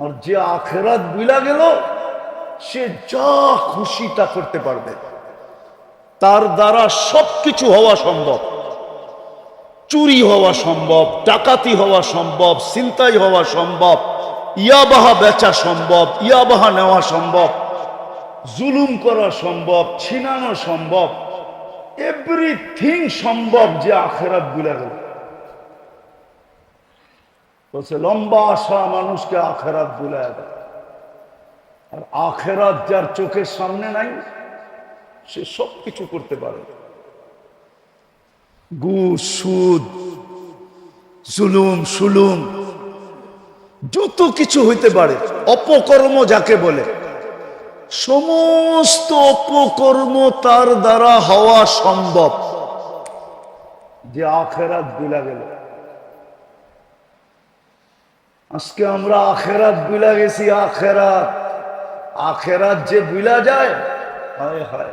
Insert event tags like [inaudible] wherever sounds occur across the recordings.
আর যে আখেরাত বিলা গেল, সে যা খুশি তা করতে পারবে। তার দ্বারা সবকিছু হওয়া সম্ভব। চুরি হওয়া সম্ভব, ডাকাতি হওয়া সম্ভব, ছিনতাই হওয়া সম্ভব, ইয়াবাহা বেচা সম্ভব, ইয়াবাহা নেওয়া সম্ভব, জুলুম করা সম্ভব, ছিনানো সম্ভব এভরিথিং সম্ভব যে আখেরাতগুলা গেল। বলছে, লম্বা আশা মানুষকে আখেরাত বুলায় দেয় আর আখেরাত যার চোখের সামনে নাই, সে সব কিছু করতে পারে। ঘুষ, সুদ, জুলুম, সুলুম, যত কিছু হইতে পারে, অপকর্ম যাকে বলে, সমস্ত অপকর্ম তার দ্বারা হওয়া সম্ভব। যে আখেরাত বিলা গেল। আজকে আমরা আখেরাত বিলা গেছি, আখেরাত। আখেরাত যে বিলা যায়, হায় হায়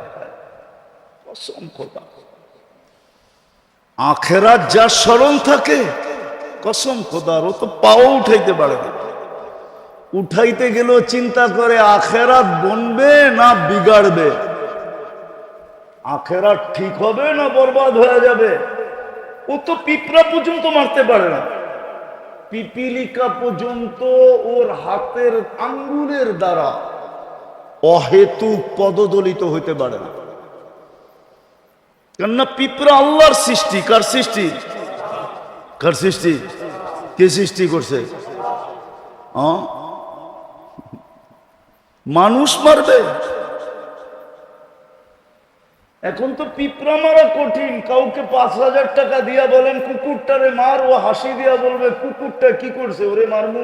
আখেরাত যার স্মরণ থাকে, কসম খোদার ও তো পাও উঠাইতে পারে উঠাইতে গেলেও চিন্তা করে আখেরাত বনবে না বিগাড়বে। আখেরাত ঠিক হবে না বরবাদ হয়ে যাবে। ও তো পিঁপড়া পর্যন্ত মারতে পারে না। পিপিলিকা পর্যন্ত ওর হাতের আঙ্গুলের দ্বারা অহেতুক পদদলিত হইতে পারে না। কেননা পিঁপড়া আল্লাহর সৃষ্টি, কার সৃষ্টি? কার সৃষ্টি? কে সৃষ্টি করছে? মানুষ মারবে। এখন তো পিঁপড়া মারা কঠিন। কাউকে পাঁচ হাজার টাকা দিয়া বলেন, কুকুরটারে মার, ও হাসি দিয়া বলবে, কুকুরটা কি করছে? ওরে মারমু।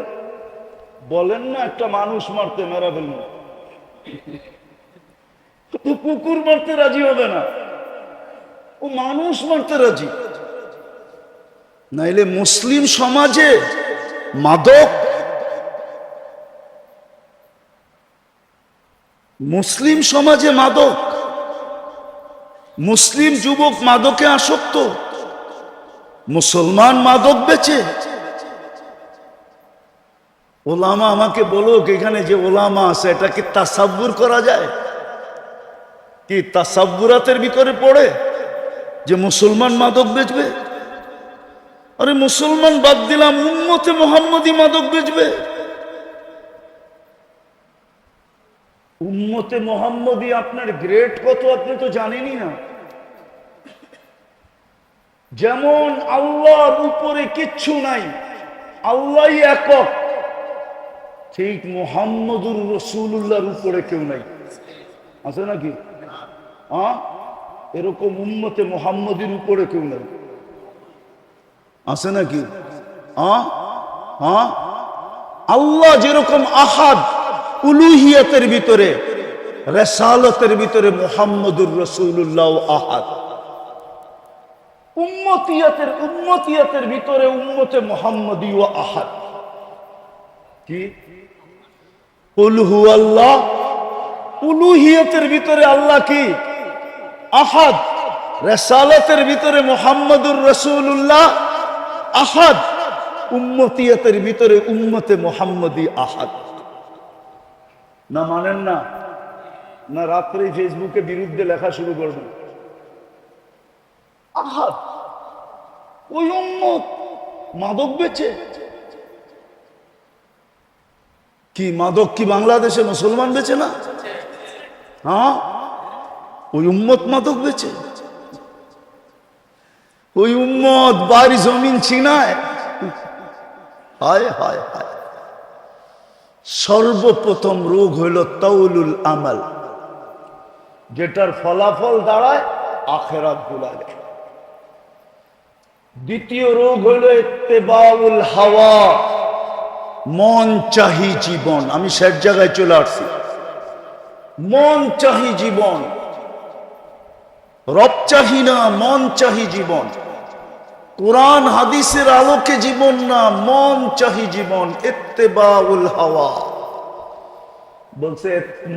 বলেন না, একটা মানুষ মারতে মেরা ফেলব তো কুকুর মারতে রাজি হবে না। ও মানুষ মারতে রাজি। নাইলে মুসলিম সমাজে মাদক, মুসলিম সমাজে মাদক। মুসলিম যুবক মাদকে আসক্ত, মুসলমান মাদক বেচে। ওলামা আমাকে বলো, এখানে যে ওলামা আছে, এটা কি তাসাব্বুর করা যায়? কি তাসাব্বুরাতের ভিতরে পড়ে যে মুসলমান মাদক বেচবে? আরে মুসলমান বাদ দিলাম, উম্মতে মোহাম্মদী মাদক বেচবে। উম্মতে মোহাম্মদী আপনার গ্রেড কত আপনি তো জানেনই না। যেমন আল্লাহর উপরে কিচ্ছু নাই আল্লাহ একক। ঠিক মোহাম্মদুর রসুল্লাহর উপরে কেউ নাই। আছে নাকি? হ্যাঁ এরকম উম্মতে মোহাম্মদীর উপরে কেউ নাই। আছে নাকি? আল্লাহ যেরকম আহাদ উলুহিয়াতের ভিতরে রেসালতের ভিতরে মোহাম্মদুর রসুল্লাহ আহাদ। উম্মতিয়াতের উম্মতিয়াতের ভিতরে উম্মতে মোহাম্মদী ও আহাদ। কি? উলহু আল্লাহ উলুহিয়তের ভিতরে আল্লাহ কি? আহাদ। রেসালতের ভিতরে মোহাম্মদুর রসুল্লাহ আহাদ। উম্মতিয়াতের ভিতরে উম্মতে মোহাম্মদী আহাদ। না মানেন না। না রাত্রে ফেসবুকে বিরুদ্ধে লেখা শুরু করবেন আহাদ ওই উম্মত মাদক বেচে। কি মাদক কি বাংলাদেশে মুসলমান বেচে না? হ্যাঁ? ওই উম্মত মাদক বেচে। ওই উম্মত বাড়ি জমিন ছিনায়। সর্বপ্রথম রোগ হইল তৌলুল আমাল। যেটার ফলাফল দাঁড়ায়, আখেরাত গুলালে দ্বিতীয় রোগ হইল ইত্তেবাউল হাওয়া, মন চাহি জীবন। আমি সব জায়গায় চলে আসছি। মন চাহি জীবন। রব চাহি না, মন চাহি জীবন। কোরআন হাদিসের আলোকে জীবন না, মন চাহি জীবন। এত্তেবাউল হাওয়া। বলছে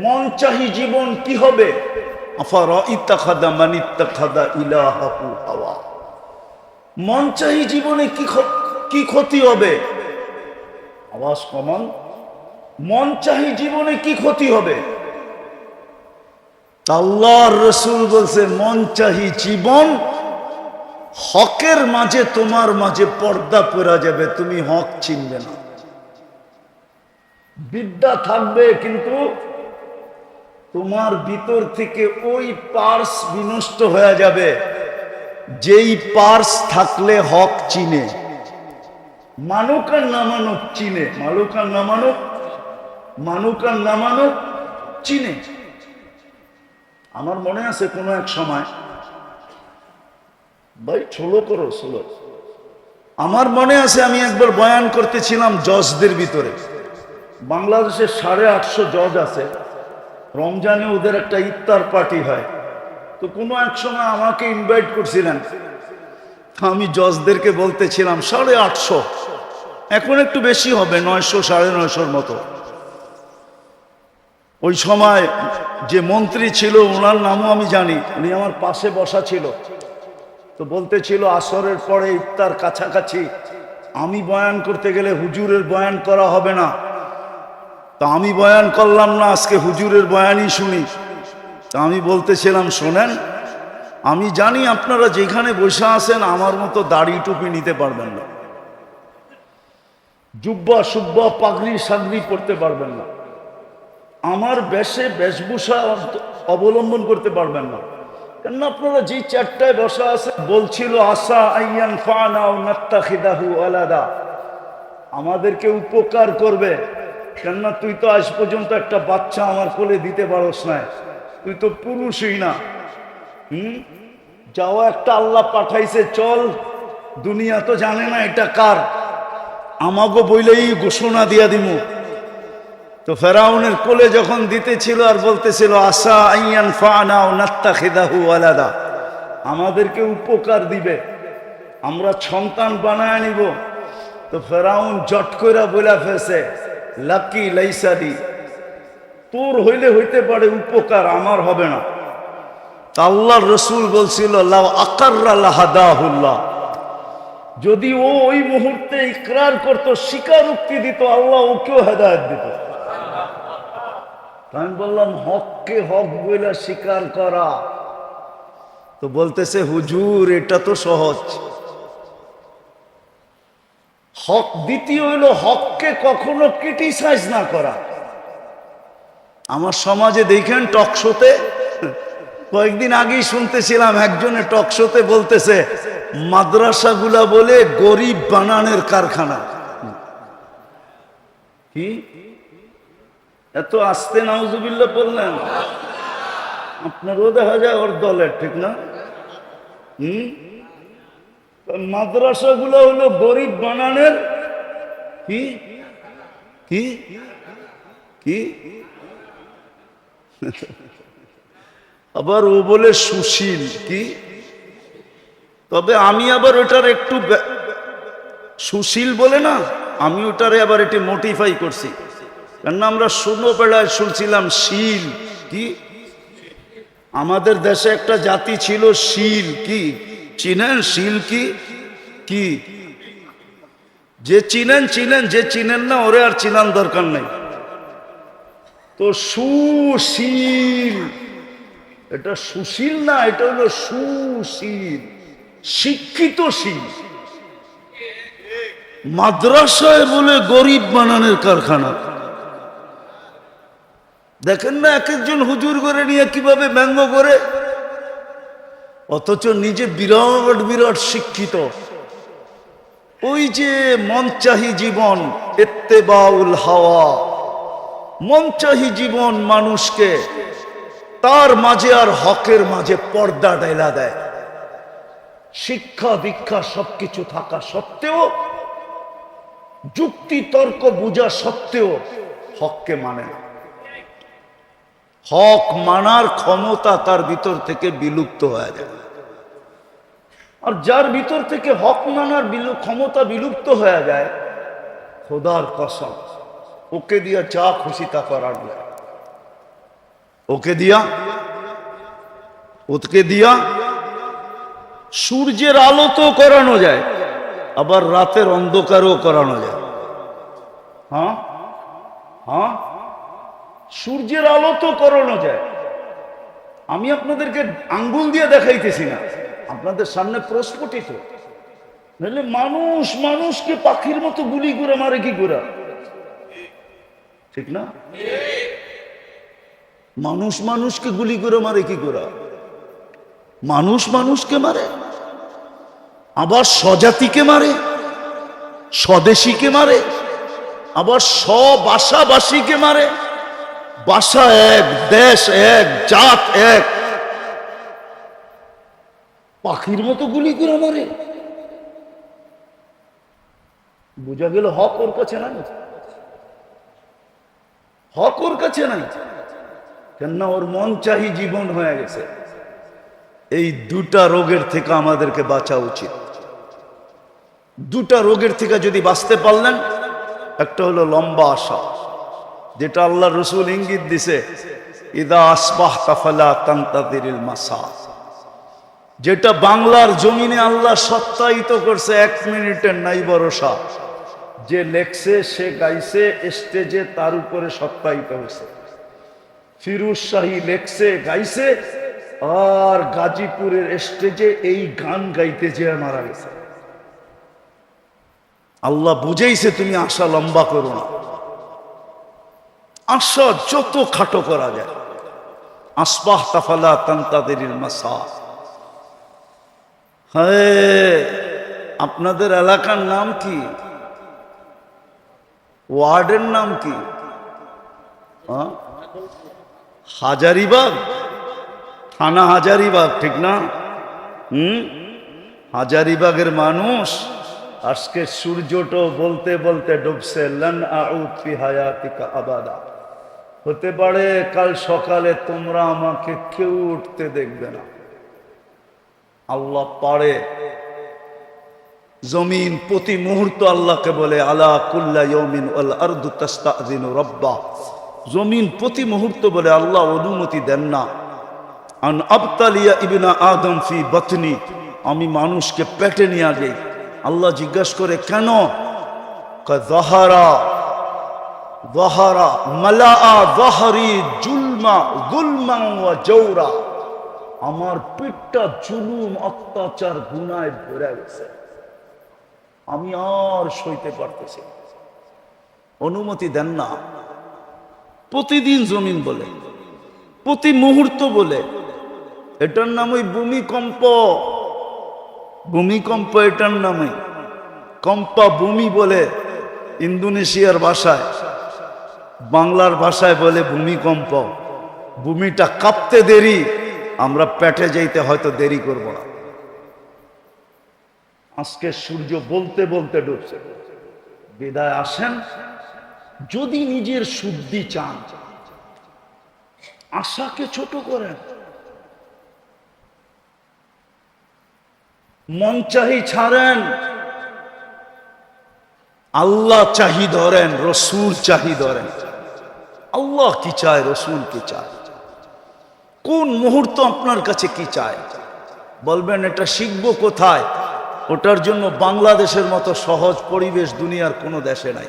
মন চাহি জীবন কি হবে? মান চাহি জীবনে কি কি ক্ষতি হবে? আওয়াজ কমান। মন চাহি জীবনে কি ক্ষতি হবে? আল্লাহর রসুল বলছে মন চাহি জীবন হকের মাঝে তোমার মাঝে পর্দা পড়া যাবে, তুমি হক চিনবে না। বিদ্যা থাকবে, কিন্তু তোমার ভিতর থেকে ওই পার্স বিনষ্ট হয়ে যাবে। যেই পার্স থাকলে হক চিনে। মানুক আর না চিনে। মালুক আর না মানুক মানুক আর না চিনে। আমার মনে আছে কোনো এক সময়, ভাই ছোলো করো ছোলো আমার মনে আছে আমি একবার বয়ান করতেছিলাম জজদের ভিতরে। বাংলাদেশের সাড়ে আটশো জজ আছে। রমজানে ওদের একটা ইফতার পার্টি হয়। তো কোনো এক সময় আমাকে ইনভাইট করছিলেন। আমি জজদেরকে বলতেছিলাম, সাড়ে আটশো। এখন একটু বেশি হবে, নয়শো, সাড়ে নয়শোর মতো। ওই সময় যে মন্ত্রী ছিল, ওনার নামও আমি জানি। উনি আমার পাশে বসা ছিল। তো বলতেছিল, আসরের পরে ইফতার কাছাকাছি। আমি বয়ান করতে গেলে হুজুরের বয়ান করা হবে না। তা আমি বয়ান করলাম না, আজকে হুজুরের বয়ানই শুনি। তা আমি বলতেছিলাম, শোনেন, আমি জানি আপনারা যেখানে বসে আছেন, আমার মতো দাড়ি টুপি নিতে পারবেন না। জুব্বা সুব্বা পাগড়ি সাগড়ি পড়তে পারবেন না। আমার বেশে বেশভূষা অবলম্বন করতে পারবেন না। কেন আপনারা যেই চারটায় বসা আছে বলছিল আশা আইয়ান ফানা ও নাত্তাখিদাহু আলাদা। আমাদেরকে উপকার করবে। কেননা তুই তো আজ পর্যন্ত একটা বাচ্চা আমার কোলে দিতে পারস না তুই তো পুরুষই না। হুম? যাও একটা আল্লাহ পাঠাইছে, চল। দুনিয়া তো জানে না এটা কার। আমাকে বইলেই ঘোষণা দিয়া দিমু। তো ফেরাউনের কোলে যখন দিতেছিল আর বলতেছিল আশা আইয়ান ফানা ও নাত্তা খেদাহু আলাদা আমাদেরকে উপকার দিবে। আমরা সন্তান বানায় নিব। তো ফেরাউন জট করে বলে ফেসে লাকি লাইসাদি তোর হইলে হইতে পারে উপকার, আমার হবে না। তা আল্লাহর রসুল বলছিল লাউ আকার্লাহাদাহুল্লাহ যদি ও ওই মুহূর্তে ইকরার করতো, স্বীকারোক্তি দিত, আল্লাহ ওকেও হেদায়ত দিত। আমি বললাম, হককে হক বইলা স্বীকার করা। তো বলতেছে, হুজুর, এটা তো সহজ। হক দ্বিতীয় হইল হককে কখনো ক্রিটিসাইজ না করা। আমার সমাজে দেখেন টকশোতে কয়েকদিন আগেই শুনতেছিলাম একজনে টকশোতে বলতেছে, মাদ্রাসাগুলা বলে গরিব বানানের কারখানা। কি? এত আস্তে নাউজুবিল্লা বললেন। আপনারও দেখা যায় ওর দলের, ঠিক না? হুম? মাদ্রাসাগুলো হলো গরিব বানানের কি? কি? কি? আবার ও বলে সুশীল, কি? তবে আমি আবার ওটার একটু সুশীল বলে না, আমি ওটারে আবার এটি মোটিফাই করছি। কেননা আমরা শূন্য বেলায় শুনছিলাম শীল, কি? আমাদের দেশে একটা জাতি ছিল শীল, কি? চিনেন শীল কি? কি? যে চিনেন চিনেন, যে চিনেন না, ওরে আর চিনান দরকার নেই। তো সুশীল, এটা সুশীল না, এটা হলো সুশীল, শিক্ষিত শীল। মাদ্রাসায় বলে গরিব বানানোর কারখানা। দেখেন না, এক একজন হুজুর করে নিয়ে কীভাবে ব্যঙ্গ করে? অথচ নিজে বিরাট বিরাট শিক্ষিত। ওই যে মনচাহি জীবন, এত্তেবাউল হাওয়া। মনচাহি জীবন মানুষকে তার মাঝে আর হকের মাঝে পর্দা ডেলা দেয়। শিক্ষা দীক্ষা সবকিছু থাকা সত্ত্বেও, যুক্তি তর্ক বোঝা সত্ত্বেও হককে মানে না। হক মানার ক্ষমতা তার ভিতর থেকে বিলুপ্ত হয়ে যায়। আর যার ভিতর থেকে হক মানার ক্ষমতা বিলুপ্ত হয়ে যায়, খোদার কসম, ওকে দিয়া যা খুশি তা করার ওকে দিয়া ওকে দিয়া সূর্যের আলো তো করানো যায়, আবার রাতের অন্ধকারও করানো যায়। হ্যাঁ? হ্যাঁ? সূর্যের আলো তো করানো যায়। আমি আপনাদেরকে আঙ্গুল দিয়ে দেখাইতেছি না। আপনাদের সামনে প্রস্ফুটিত। নাহলে মানুষ মানুষকে পাখির মতো গুলি করে মারে কি করে? ঠিক না? মানুষ মানুষকে গুলি করে মারে কি করে? মানুষ মানুষকে মারে। আবার স্বজাতিকে মারে। স্বদেশীকে মারে। আবার স্ববাসাবাসীকে মারে। বাসা এক, দেশ এক, জাত এক। পাখির মতো গুলি করে মারে। বোঝা গেল হক ওর কাছে নাই। হক ওর কাছে নাই। কেননা ওর মন চাহি জীবন হয়ে গেছে। এই দুটা রোগের থেকে আমাদেরকে বাঁচা উচিত। দুটা রোগের থেকে যদি বাঁচতে পারলেন, একটা হলো লম্বা আশা। যেটা আল্লাহ রসুল ইঙ্গিত দিছে, ইদা আসবাহ তাফালা মাসা যেটা বাংলার জমিনে আল্লাহ সত্যায়িত করছে এক মিনিটের নাই ভরসা। যে লেখছে, সে গাইছে, স্টেজে তার উপরে সত্যায়িত হয়েছে। ফিরুজ শাহী লেখছে, গাইছে, আর গাজীপুরের স্টেজে এই গান গাইতে যে মারা গেছে। আল্লাহ বুঝেইছে, তুমি আশা লম্বা করো না। আশা যত খাটো করা যায়। আসবাহ তাফালা তান্তাদের মাসা। হ্যাঁ আপনাদের এলাকার নাম কি? ওয়ার্ডের নাম কি? হাজারিবাগ? থানা হাজারিবাগ, ঠিক না? হুম? হাজারিবাগের মানুষ আজকে সূর্যটো বলতে বলতে ডুবছে, লন হায়াতিকা আবাদা। হতে পারে কাল সকালে তোমরা আমাকে কেউ উঠতে দেখবে না। আল্লাহ পারে। জমিন প্রতি মুহূর্ত আল্লাহকে বলে, আলা কুল্লা রব্বা। জমিন প্রতি মুহূর্ত বলে, আল্লাহ অনুমতি দেন না। আন আবতালিয়া ইবনা আমি মানুষকে পেটে নিয়ে যাই আল্লাহ জিজ্ঞাসা করে, কেন? কয় মালা দহারি জুলমা ওয়া জৌরা। আমার পিঠটা জুলুম, অত্যাচার, গুনায় ভরে গেছে। আমি আর সইতে পারতেছি অনুমতি দেন না। প্রতিদিন জমিন বলে, প্রতি মুহূর্ত বলে। এটার নাম ওই ভূমিকম্প। ভূমিকম্প এটার নামে। কম্পা ভূমি বলে ইন্দোনেশিয়ার ভাষায়। বাংলার ভাষায় বলে ভূমিকম্প। ভূমিটা কাঁপতে দেরি, আমরা পেটে যাইতে হয়তো দেরি করব না। আজকে সূর্য বলতে বলতে ডুবছে। বিদায় আসেন। যদি নিজের শুদ্ধি চান, আশাকে ছোট করেন। মন চাহি ছাড়েন। আল্লাহ চাহি ধরেন, রসুল চাহি ধরেন। আল্লাহ কি চায়, রসুল কি চায়? কোন মুহূর্ত আপনার কাছে কি চায়? বলবেন, এটা শিখব কোথায়? ওটার জন্য বাংলাদেশের মতো সহজ পরিবেশ দুনিয়ার কোনো দেশে নাই।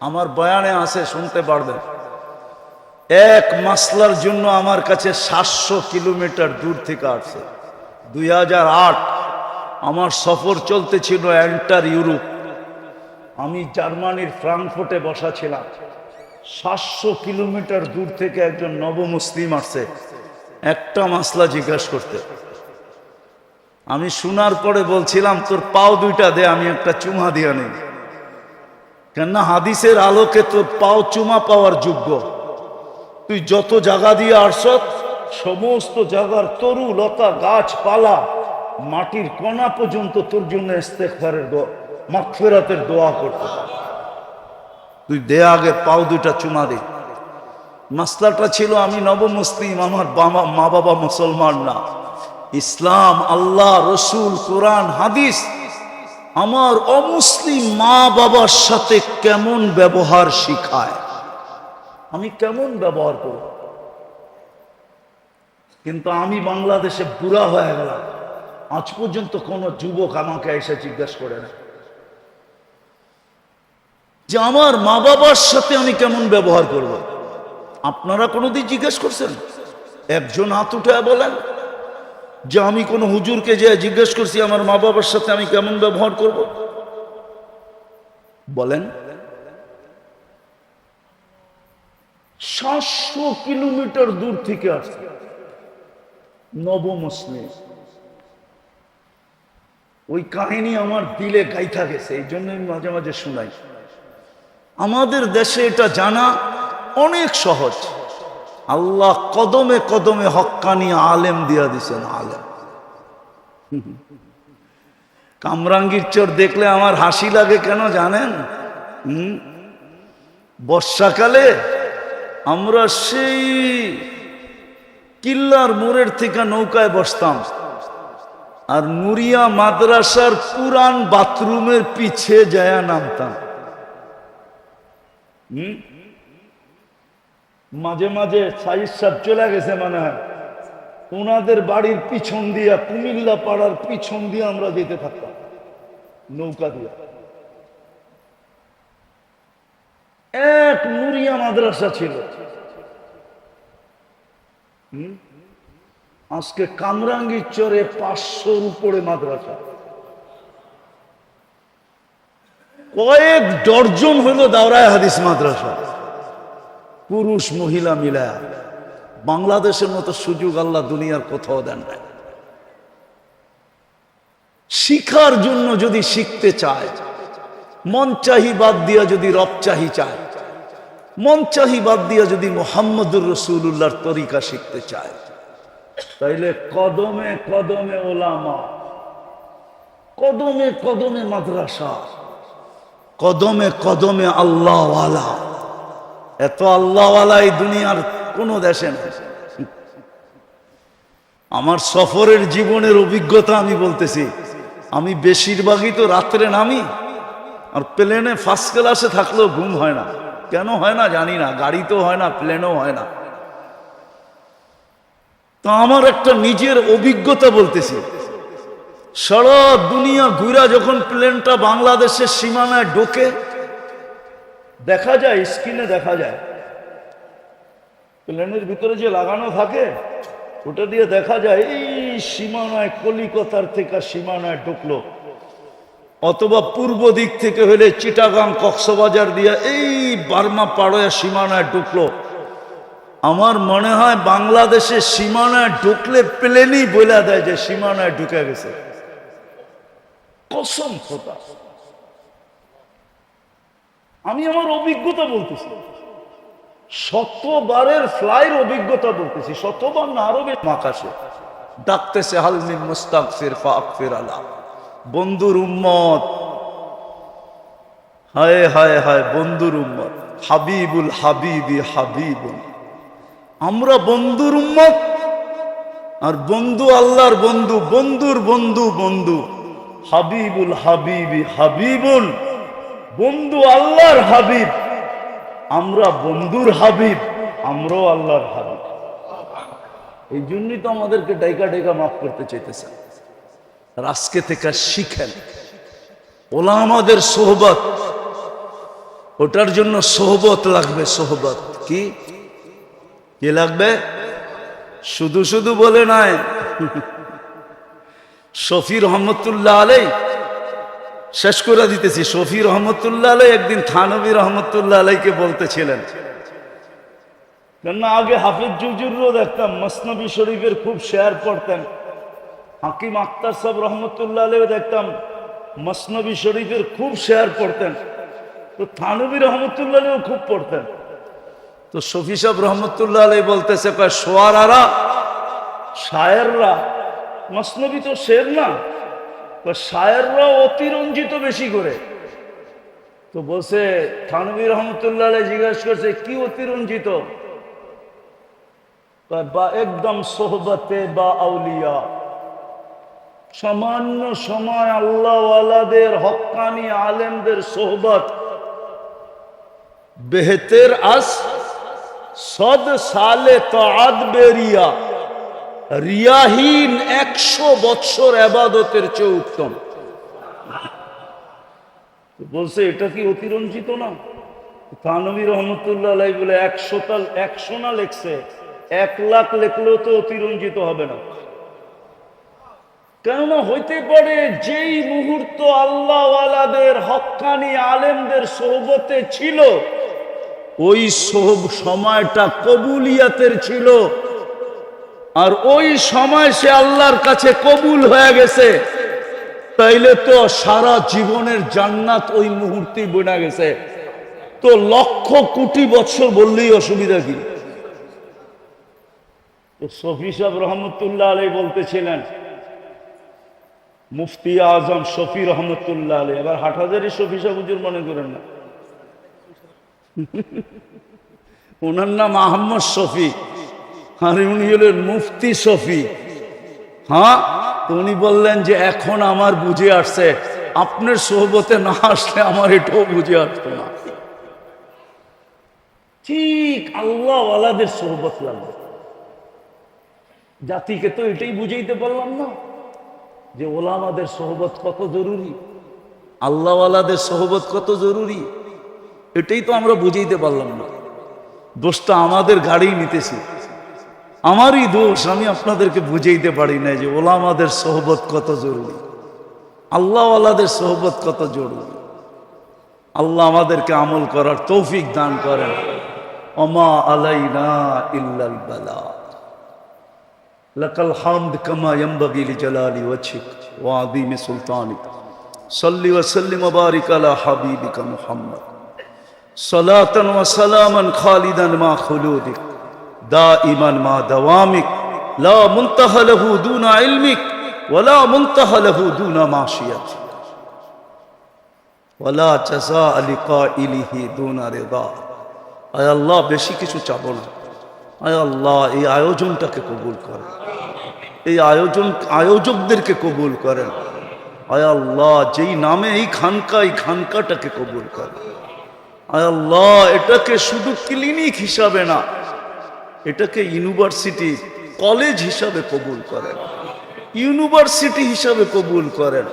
আমার বয়ানে আছে, শুনতে পারবেন। এক মাসলার জন্য আমার কাছে সাতশো কিলোমিটার দূর থেকে আসছে। দুই হাজার আট আমার সফর চলতেছিল এন্টার ইউরোপ। আমি জার্মানির ফ্রাঙ্কফুর্টে বসা ছিলাম। সাতশো কিলোমিটার দূর থেকে একজন নবমুসলিম আসছে। একটা মাসলা জিজ্ঞাসা করতে। আমি শোনার পরে বলছিলাম, তোর পাও দুইটা দে, আমি একটা চুমা দিয়া নেই। কেননা হাদিসের আলোকে তোর পাও চুমা পাওয়ার যোগ্য। তুই যত জায়গা দিয়ে আসত সমস্ত জায়গার তরু, লতা গাছপালা মাটির কণা পর্যন্ত তোর জন্য ইস্তেকফারের দোয়া দোয়া করতে। পারে। তুই দে আগে পাও দুইটা চুমা দে। মাসলাটা ছিল আমি নবমুসলিম, আমার বাবা, মা বাবা মুসলমান না। ইসলাম, আল্লাহ, রসুল, কোরআন, হাদিস, আমার অমুসলিম মা বাবার সাথে কেমন ব্যবহার শিখায়? আমি কেমন ব্যবহার করব? কিন্তু আমি বাংলাদেশে বুড়া হয়ে গেলাম। আজ পর্যন্ত কোনো যুবক আমাকে এসে জিজ্ঞেস করে না। যে আমার মা বাবার সাথে আমি কেমন ব্যবহার করব। আপনারা কোনোদিন জিজ্ঞেস করছেন? একজন হাত উঠে বলেন, যে আমি কোনো হুজুরকে যে জিজ্ঞেস করছি, আমার মা বাবার সাথে আমি কেমন ব্যবহার করব? বলেন, সাতশো কিলোমিটার দূর থেকে আসছে। নবমুসলিম ওই কাহিনী আমার দিলে গাইথা গেছে, এই জন্য আমি মাঝে মাঝে শুনাই। আমাদের দেশে এটা জানা অনেক সহজ। আল্লাহ কদমে কদমে হক্কানি আলেম দিয়া দিছেন আলেম। কামরাঙ্গীর চোর দেখলে আমার হাসি লাগে কেন জানেন? বর্ষাকালে আমরা সেই কিল্লার মোড়ের থেকে নৌকায় বসতাম। আর নুরিয়া মাদ্রাসার পুরান বাথরুমের পিছে যায় নামতাম? মাঝে মাঝে সাইজ সাহেব চলে গেছে মনে হয়। ওনাদের বাড়ির পিছন দিয়া, কুমিল্লা পাড়ার পিছন দিয়ে আমরা যেতে থাকতাম। নৌকা দিয়া। এক নুরিয়া মাদ্রাসা ছিল? আজকে কামরাঙ্গীর চরে পাঁচশোর উপরে মাদ্রাসা। কয়েক ডর্জন হইল দাওরায় হাদিস মাদ্রাসা। পুরুষ, মহিলা মিলা বাংলাদেশের মতো সুযোগ আল্লাহ দুনিয়ার কোথাও দেন না শিখার জন্য যদি শিখতে চায়, মন চাহি বাদ দিয়া যদি রব চাহি চায়, মন চাহি বাদ দিয়া যদি মোহাম্মদুর রসুল্লাহর তরিকা শিখতে চায়, তাইলে কদমে কদমে ওলামা, কদমে কদমে মাদ্রাসা কদমে কদমে আল্লাহওয়ালা। এত আল্লাহওয়ালা এই দুনিয়ার কোনো দেশে নেই। আমার সফরের জীবনের অভিজ্ঞতা আমি বলতেছি, আমি বেশিরভাগই তো রাত্রে নামি, আর প্লেনে ফার্স্ট ক্লাসে থাকলেও ঘুম হয় না। কেন হয় না জানি না গাড়িতেও হয় না, প্লেনেও হয় না। তো আমার একটা নিজের অভিজ্ঞতা বলতেছি সারা দুনিয়া ঘুরা যখন প্লেনটা বাংলাদেশের সীমানায় ঢোকে, দেখা যায়, স্ক্রিনে দেখা যায়, প্লেনের ভিতরে যে লাগানো থাকে, ওটা দিয়ে দেখা যায়, এই সীমানায়, কলিকতার থেকে সীমানায় ঢুকলো। অথবা পূর্ব দিক থেকে হলে চিটাগাং কক্সবাজার দিয়ে এই বার্মা পাড়োয়া সীমানায় ঢুকলো। আমার মনে হয় বাংলাদেশের সীমানায় ঢুকলে প্লেনই বলে দেয় যে সীমানায় ঢুকে গেছে। কসম খোদা। আমি আমার অভিজ্ঞতা বলতেছি। শতবারের ফ্লাইয়ের অভিজ্ঞতা বলতেছি। শতবার না, আরও আকাশে ডাকতেছে হালমিন মুস্তাক ফিরফা আকফির আলা। বন্ধুর উম্মত। হায় হায় হায়, বন্ধুর উম্মত। হাবিবুল হাবিবি হাবিবুল আমরা বন্ধুর উম্মত। আর বন্ধু আল্লাহর বন্ধু, বন্ধুর বন্ধু বন্ধু। হাবিবুল হাবিবি হাবিবুল বন্ধু আল্লাহর হাবিব। আমরা বন্ধুর হাবিব, আমরাও আল্লাহর হাবিব। এই জন্যই তো আমাদেরকে ডাইকা ডাইকা মাফ করতে চাইতেছেন আর আজকে থেকে শিখেন। ওলা আমাদের সোহবত। ওটার জন্য সোহবত লাগবে, সোহবত। কি লাগবে? শুধু শুধু বলে নাই। শফি রহমতুল্লাহ আলাই, শেষ করে দিতেছি। শফি রহমতুল্লাহ আলাই একদিন থানবী রহমতুল্লাহ আলাইকে বলতেছিলেন, কেননা আগে হাফিজ জুজুরও দেখতাম, মসনবী শরীফের খুব শেয়ার পড়তেন। হাকিম আক্তার সাহেব রহমতুল্লাহ আলাইও দেখতাম, মসনবী শরীফের খুব শেয়ার পড়তেন। তো থানবী রহমতুল্লাহ আলাইও খুব পড়তেন। তো শফি সাহেব রহমতুল্লাহ আলাই বলতেছে, কয়, সোয়ারারা, শায়েররা মসনবী তো শের না। তো শায়েররা অতিরঞ্জিত বেশি করে। তো বসে থানবী রহমতুল্লাহ জিজ্ঞাসা করছে, কি অতিরঞ্জিত? বা একদম সোহবতে বা আউলিয়া। সামান্য সময় আল্লাহওয়ালাদের হক্কানি আলেমদের সোহবত। বেহতের আস, সদ সালে তাদ বেরিয়া। রিয়াহীন একশো বৎসর আবাদতের চেয়ে উত্তম। বলছে, এটা কি অতিরঞ্জিত না? থানবী রহমতুল্লাহ বলে, একশো তাল একশো না লেখছে? এক লাখ লেখলেও তো অতিরঞ্জিত হবে না। কেননা হইতে পারে যেই মুহূর্ত আল্লাহওয়ালাদের হক্কানি আলেমদের সোহবতে ছিল, ওই সোহব সময়টা কবুলিয়াতের ছিল। আর ওই সময় সে আল্লাহর কাছে কবুল হয়ে গেছে। তাইলে তো সারা জীবনের জান্নাত ওই মুহূর্তে বোনা গেছে। তো লক্ষ কোটি বছর বললেই অসুবিধা কি? সফি সাহেব রহমতুল্লাহ আলী বলতেছিলেন, মুফতি আজম শফি রহমতুল্লাহ আলী এবার হাটহাজারি শফি সাহেব হুজুর মনে করেন না। [laughs] ওনার নাম আহম্মদ শফি। আর উনি হলেন মুফতি শফি। হ্যাঁ? উনি বললেন যে এখন আমার বুঝে আসছে। আপনার সোহবতে না আসলে আমার এটাও বুঝে আসতো না। ঠিক আল্লাহ আলাদের সোহবত লাগবে। জাতিকে তো এটাই বুঝাইতে পারলাম না যে ওলামাদের সোহবত কত জরুরি, আল্লাহওয়ালাদের সোহবত কত জরুরি, এটাই তো আমরা বুঝাইতে পারলাম না। দোষটা আমাদের গাড়ি নিতেছি। আমারই দোষ, আমি আপনাদেরকে বুঝাইতে পারি না যে ওলামাদের সহবত কত জরুরি। আল্লাহওয়ালাদের সহবত কত জরুরি। আল্লাহ আমাদেরকে আমল করার তৌফিক দান করেন। অমা আলাইনা ইল্লাল لك الحمد كما ينبغي ইয়ামবাগি وجهك وعظيم سلطانك صل وسلم وبارك على সাল্লিম محمد বারিক وسلاما خالدا মুহাম্মদ। خلودك খালিদান মা দা ইমান মা ইলিহি বেশি কিছু চাব না। আয় আল্লাহ, এই আয়োজনটাকে কবুল করেন। এই আয়োজন, আয়োজকদেরকে কবুল করেন। আয় আল্লাহ, যেই নামে, এই খানকা, এই খানকাটাকে কবুল করেন। আয় আল্লাহ, এটাকে শুধু ক্লিনিক হিসাবে না এটাকে ইউনিভার্সিটি কলেজ হিসাবে কবুল করেন। ইউনিভার্সিটি হিসাবে কবুল করেন।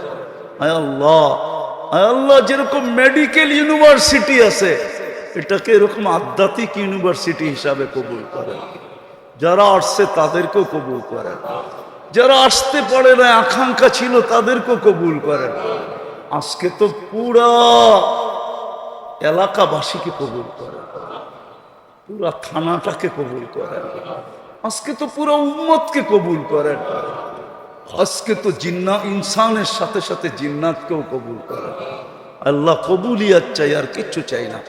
আল্লাহ, যেরকম মেডিকেল ইউনিভার্সিটি আছে, এটাকে এরকম আধ্যাত্মিক ইউনিভার্সিটি হিসাবে কবুল করেন। যারা আসছে তাদেরকেও কবুল করেন। যারা আসতে পারে না, আকাঙ্ক্ষা ছিল, তাদেরকেও কবুল করেন। আজকে তো পুরা এলাকাবাসীকে কবুল করেন। পুরা থানাটাকে কবুল করেন। আজকে তো পুরো উম্মতকে কবুল করেন। আজকে তো জিন্না ইনসানের সাথে সাথে জিন্নাতকেও কবুল করেন। আল্লাহ কবুলিয়াত চাই, আর কিচ্ছু চাই না।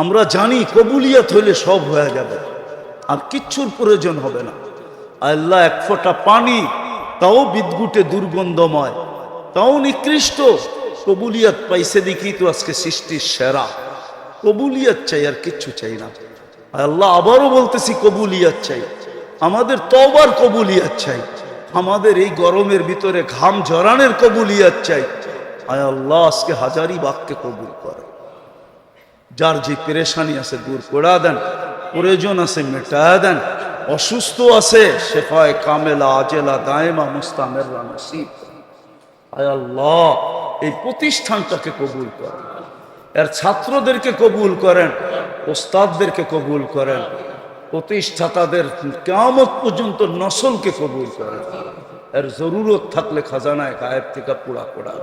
আমরা জানি কবুলিয়াত হইলে সব হয়ে যাবে, আর কিচ্ছুর প্রয়োজন হবে না। আল্লাহ এক ফোঁটা পানি, তাও বিদ্যুটে দুর্গন্ধময়, তাও নিকৃষ্ট। কবুলিয়াত পাইছে দেখি তো আজকে সৃষ্টির সেরা। কবুলিয়াত চাই, আর কিচ্ছু চাই না। আল্লাহ আবারও বলতেছি, কবুলিয়াত চাই। আমাদের তবার কবুলিয়াত চাই। আমাদের এই গরমের ভিতরে ঘাম জরানের কবুলিয়াত চাই। আয় আল্লাহ, আজকে হাজারি বাক্যে কবুল করে। যার যে পেরেশানি আছে, দূর করা দেন। প্রয়োজন আছে মেটা দেন। অসুস্থ আছে, শেফায় কামেলা, আজেলা, দায়মা মুস্তামের নসিব। আয় আল্লাহ, এই প্রতিষ্ঠানটাকে কবুল করেন এর ছাত্রদেরকে কবুল করেন। ওস্তাদদেরকে কবুল করেন, প্রতিষ্ঠাতাদের কেমত পর্যন্ত নসলকে কবুল করেন। এর জরুরত থাকলে খাজানায় গায়েব থেকে পোড়া পোড়া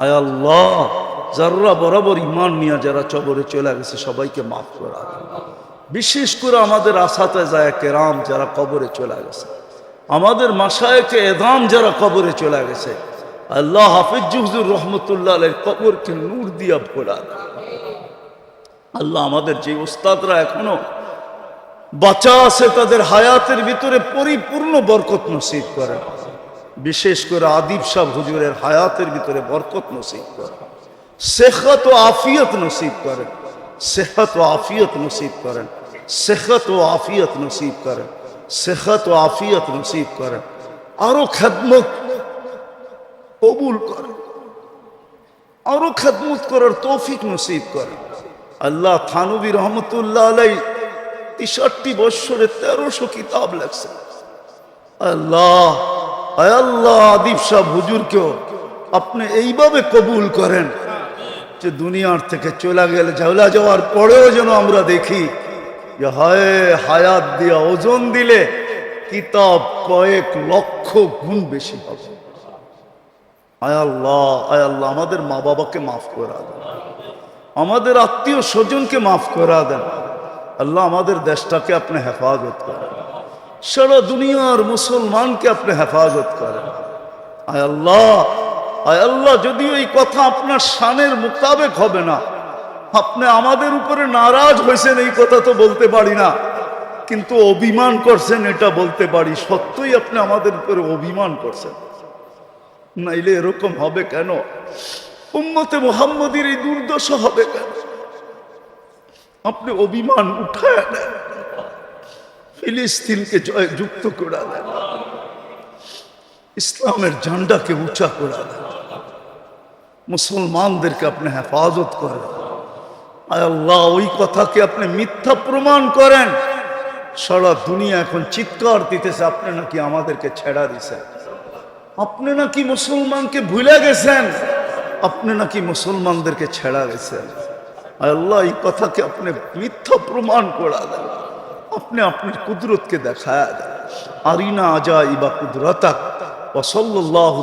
আয় আল্লাহ যারা বরাবর ইমান নিয়ে যারা চবরে চলে গেছে, সবাইকে মাফ করা। বিশেষ করে আমাদের আসাতে যায় কেরাম যারা কবরে চলে গেছে। আমাদের মাসায়কে এদাম যারা কবরে চলে গেছে। আল্লাহ হাফিজ রহমতুল্লাহ কবরকে নূর দিয়া ভোলা। আল্লাহ আমাদের যে ওস্তাদরা এখনও বাঁচা আছে তাদের হায়াতের ভিতরে পরিপূর্ণ বরকত নসিব করে। বিশেষ করে আদিব শাহ হুজুরের হায়াতের ভিতরে বরকত নসিব করেন সেখত ও আফিয়ত নসিব করেন সেহত ও আফিয়ত নসিব করেন সেখত ও আফিয়ত নসিব করেন সেখত ও আফিয়ত নসিব করেন আরও খেদমত কবুল করেন আরও খেদমত করার তৌফিক নসিব করেন আল্লাহ থানবী রহমতুল্লাহ আলাই তেষট্টি বৎসরে তেরোশো কিতাব লেখছে আল্লাহ আল্লাহ, আদিব শাহ হুজুরকেও আপনি এইভাবে কবুল করেন যে দুনিয়ার থেকে চলে গেলে চলে যাওয়ার পরেও যেন আমরা দেখি যে হয়, হায়াত দিয়া ওজন দিলে কিতাব কয়েক লক্ষ গুণ বেশি হবে। আয় আল্লাহ আয় আল্লাহ, আমাদের মা বাবাকে মাফ করে আমাদের আত্মীয় স্বজনকে মাফ করা দেন। আল্লাহ আমাদের দেশটাকে আপনি হেফাজত করেন। সারা দুনিয়ার মুসলমানকে আপনি হেফাজত করেন। আয় আল্লাহ আয় আল্লাহ যদিও এই কথা আপনার শানের মোতাবেক হবে না, আপনি আমাদের উপরে নারাজ হয়েছেন, এই কথা তো বলতে পারি না। কিন্তু অভিমান করছেন, এটা বলতে পারি। সত্যই আপনি আমাদের উপরে অভিমান করছেন। নাইলে এরকম হবে কেন? উম্মতে মোহাম্মদের এই দুর্দশা হবে আপনি অভিমান উঠায় নেন। ফিলিস্তিনকে জয় যুক্ত করে দেন ইসলামের ঝান্ডাকে উঁচা করে দেন মুসলমানদেরকে আপনি হেফাজত করেন। আল্লাহ, ওই কথাকে আপনি মিথ্যা প্রমাণ করেন। সারা দুনিয়া এখন চিৎকার দিতেছে, আপনি নাকি আমাদেরকে ছেড়া দিছেন? আপনি নাকি মুসলমানকে ভুলে গেছেন? আপনি নাকি মুসলমানদেরকে ছেড়া গেছেন আল্লাহ এই কথাকে আপনি মিথ্যা প্রমাণ করা দেন। আপনি আপনার কুদরতকে দেখা দেন। আরিনা আজা ইবা কুদরতাক ওসল্লাহ